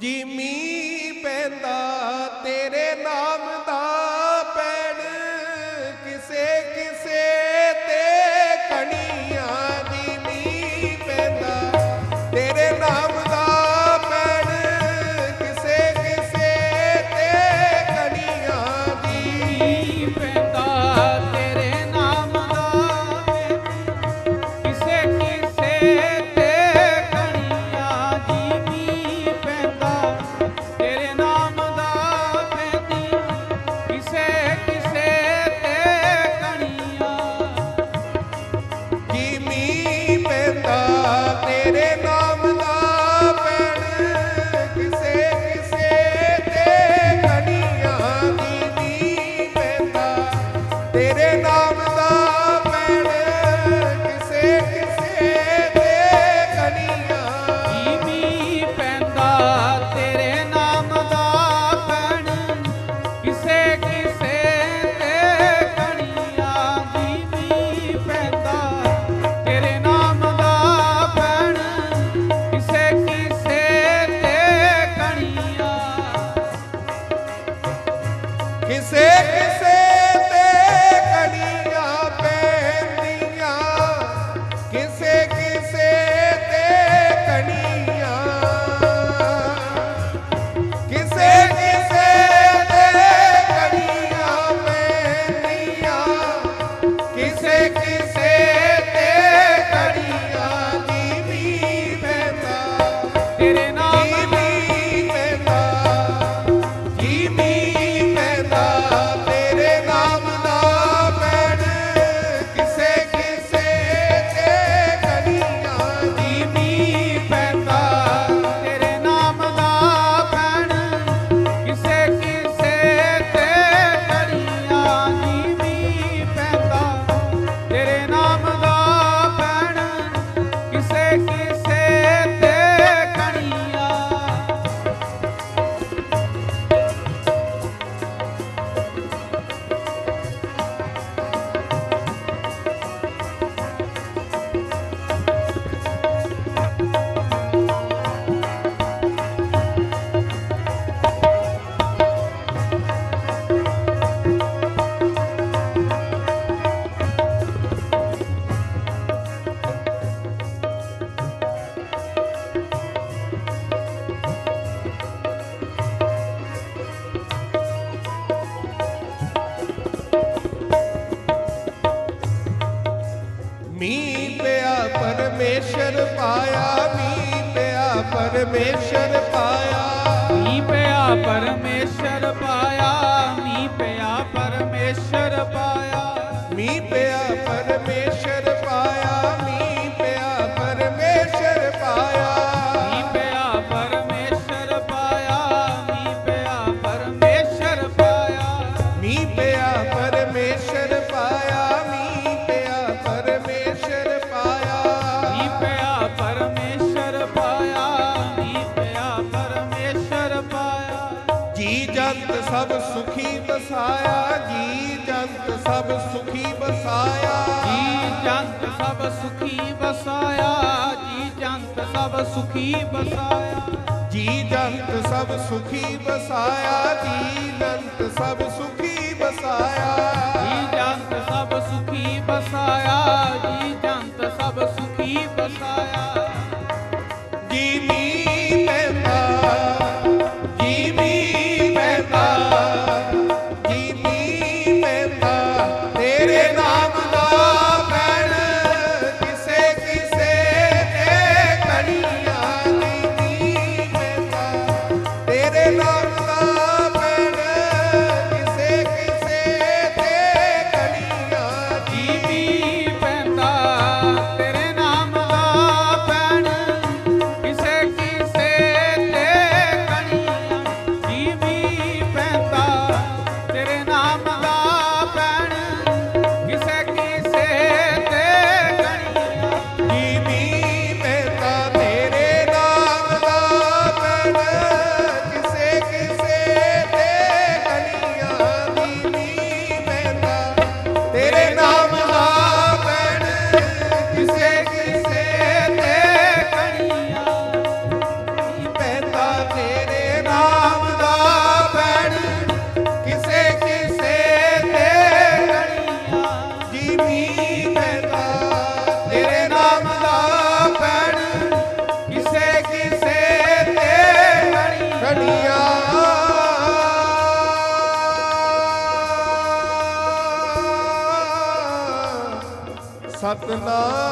ਜੀ ਮੀ ਪੈਂਦਾ ਤੇਰੇ ਨਾਮ ਪਾਇਆ ਮੀ ਪਿਆ ਪਰਮੇਸ਼ਰ ਪਾਇਆ। ਮੀ ਪਿਆ ਪਰਮੇਸ਼ਰ ਪਾਇਆ ਮੀ ਪਿਆ ਪਰਮੇਸ਼ਰ ਪਾਇਆ। ਮੀ ਪਿਆ ਪਰਮੇਸ਼ਰ ਪਾਇਆ ਮੀ ਪਿਆ ਪਰਮੇਸ਼ਰ ਪਾਇਆ। ਮੀ ਪਿਆ ਪਰਮੇਸ਼ਰ ਪਾਇਆ ਮੀ ਪਿਆ ਪਰਮੇਸ਼ਰ ਪਾਇਆ। ਮੀ ਪਿਆ ਪਰਮੇਸ਼ਰ ਜੰਤ ਸਭ ਸੁਖੀ ਬਸਾਇਆ ਜੀ ਜੰਤ ਸਭ ਸੁਖੀ ਬਸਾਇਆ। ਜੀ ਜੰਤ ਸਭ ਸੁਖੀ ਬਸਾਇਆ ਜੀ ਜੰਤ ਸਭ ਸੁਖੀ ਬਸਾਇਆ। ਜੀ ਜੰਤ ਸਭ ਸੁਖੀ ਬਸਾਇਆ ਜੀ ਜੰਤ ਸਭ ਸੁਖੀ ਬਸਾਇਆ। ਜੀ ਜੰਤ ਸਭ ਸੁਖੀ ਬਸਾਇਆ। ਸਤਨਾਮ